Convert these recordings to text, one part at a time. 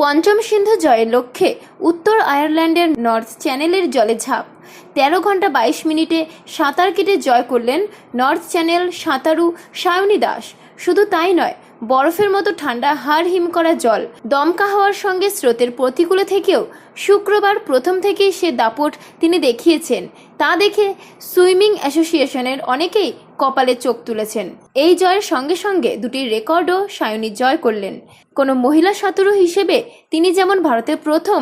পঞ্চম সিন্ধু জয়ের লক্ষ্যে উত্তর আয়ারল্যান্ডের নর্থ চ্যানেলের জলে ঝাঁপ। তেরো ঘণ্টা বাইশ মিনিটে সাঁতার কেটে জয় করলেন নর্থ চ্যানেল সাঁতারু সায়নী দাস। শুধু তাই নয় বরফের মতো ঠান্ডা হাড় হিম করা জল দমকা হওয়ার সঙ্গে স্রোতের প্রতিকূলে থেকেও শুক্রবার প্রথম থেকেই সে দাপট তিনি দেখিয়েছেন। তা দেখে সুইমিং অ্যাসোসিয়েশনের অনেকেই কপালে চোখ তুলেছেন। এই জয়ের সঙ্গে সঙ্গে দুটি রেকর্ডও সায়নী জয় করলেন। কোনো মহিলা সাঁতারু হিসেবে তিনি যেমন ভারতের প্রথম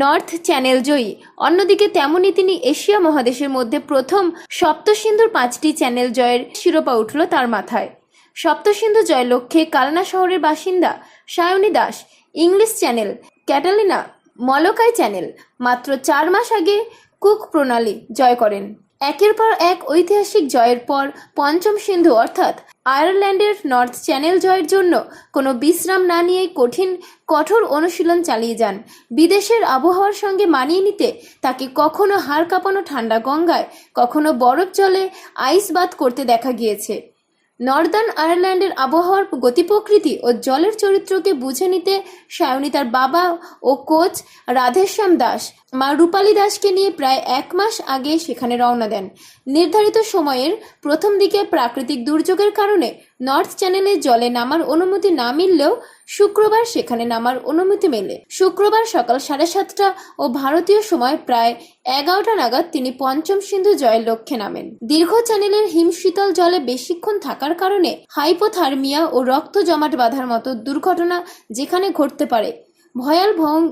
নর্থ চ্যানেল জয়ী, অন্যদিকে তেমনই তিনি এশিয়া মহাদেশের মধ্যে প্রথম সপ্তসিন্ধুর পাঁচটি চ্যানেল জয়ের শিরোপা উঠল তার মাথায়। সপ্তসিন্ধু জয়ের লক্ষ্যে কালনা শহরের বাসিন্দা Sayani Das, English channel, Catalina Molokai channel. মাত্র চার মাস আগে কুক প্রণালী জয় করেন। একের পর এক ঐতিহাসিক জয়ের পর পঞ্চম সিন্ধু, অর্থাৎ আয়ারল্যান্ডের নর্থ চ্যানেল জয়ের জন্য কোনো বিশ্রাম না নিয়েই কঠিন, কঠোর অনুশীলন চালিয়ে যান। বিদেশের আবহাওয়ার সঙ্গে মানিয়ে নিতে তাকে কখনো হাড় কাঁপানো ঠান্ডা গঙ্গায়, কখনো বরফ জলে আইস বাত করতে দেখা গিয়েছে। নর্দার্ন আয়ারল্যান্ডের আবহাওয়ার গতি প্রকৃতি ও জলের চরিত্রকে বুঝে নিতে সায়নী তার বাবা ও কোচ রাধেশ্যাম দাস মা রূপালী দাসকে নিয়ে প্রায় এক মাস আগে সেখানে রওনা দেন। নির্ধারিত সময়ের প্রথম দিকে প্রাকৃতিক দুর্যোগের কারণে নর্থ চ্যানেলে জলে নামার অনুমতি না মিললেও শুক্রবার সেখানে নামার অনুমতি মেলে। শুক্রবার সকাল সাড়ে সাতটা ও ভারতীয় সময় প্রায় এগারোটা নাগাদ তিনি পঞ্চম সিন্ধু জয়ের লক্ষ্যে নামেন। দীর্ঘ চ্যানেলের হিমশীতল জলে বেশিক্ষণ থাকার কারণে হাইপোথার্মিয়া ও রক্ত জমাট বাঁধার মতো দুর্ঘটনা যেখানে ঘটতে পারে, ভয়াল ভয়ং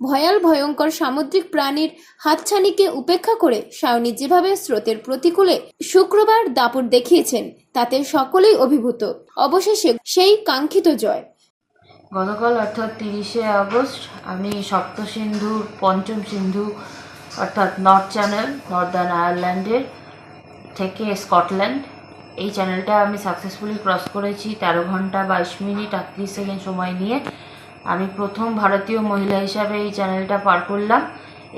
ভয়াল, ভয়ঙ্কর সামুদ্রিক প্রাণীর হাতছানিকে উপেক্ষা করে সায়নী যেভাবে স্রোতের প্রতিকূলে শুক্রবার দাপট দেখিয়েছেন, তাতে সকলেই অভিভূত। অবশেষে সেই কাঙ্ক্ষিত জয়। গতকাল অর্থাৎ তিরিশে আগস্ট আমি সপ্তসিন্ধুর পঞ্চম সিন্ধু, অর্থাৎ নর্থ চ্যানেল, নর্দার্ন আয়ারল্যান্ডের থেকে স্কটল্যান্ড, এই চ্যানেলটা আমি সাকসেসফুলি ক্রস করেছি তেরো ঘণ্টা বাইশ মিনিট আটত্রিশ সেকেন্ড সময় নিয়ে। আমি প্রথম ভারতীয় মহিলা হিসাবে এই চ্যানেলটা পার করলাম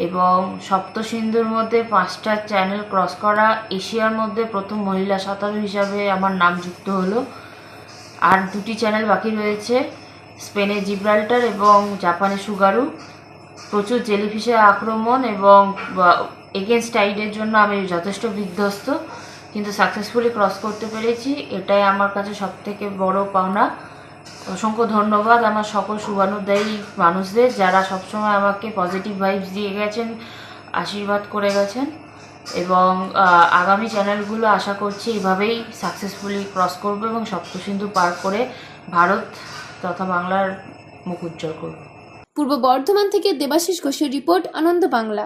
এবং সপ্তসিন্ধুর মধ্যে পাঁচটা চ্যানেল ক্রস করা এশিয়ার মধ্যে প্রথম মহিলা সাঁতারু হিসাবে আমার নাম যুক্ত হলো। আর দুটি চ্যানেল বাকি রয়েছে, স্পেনে জিব্রাল্টার এবং জাপানের সুগারু। প্রচুর জেলিফিশের আক্রমণ এবং এগেনস্ট টাইডের জন্য আমি যথেষ্ট বিধ্বস্ত। কিন্তু সাকসেসফুলি ক্রস করতে পেরেছি, এটাই আমার কাছে সব থেকে বড় পাওনা। অসংখ্য ধন্যবাদ আমার সকল শুভানুদায়ী মানুষদের যারা সবসময় আমাকে পজিটিভ ভাইবস দিয়ে গেছেন, আশীর্বাদ করে গেছেন এবং আগামী চ্যানেলগুলো আশা করছি এভাবেই সাকসেসফুলি ক্রস করব এবং সপ্তসিন্ধু পার করে ভারত তথা বাংলার মুখ উজ্জ্বল করব। পূর্ব বর্ধমান থেকে দেবাশিস ঘোষের রিপোর্ট, আনন্দ বাংলা।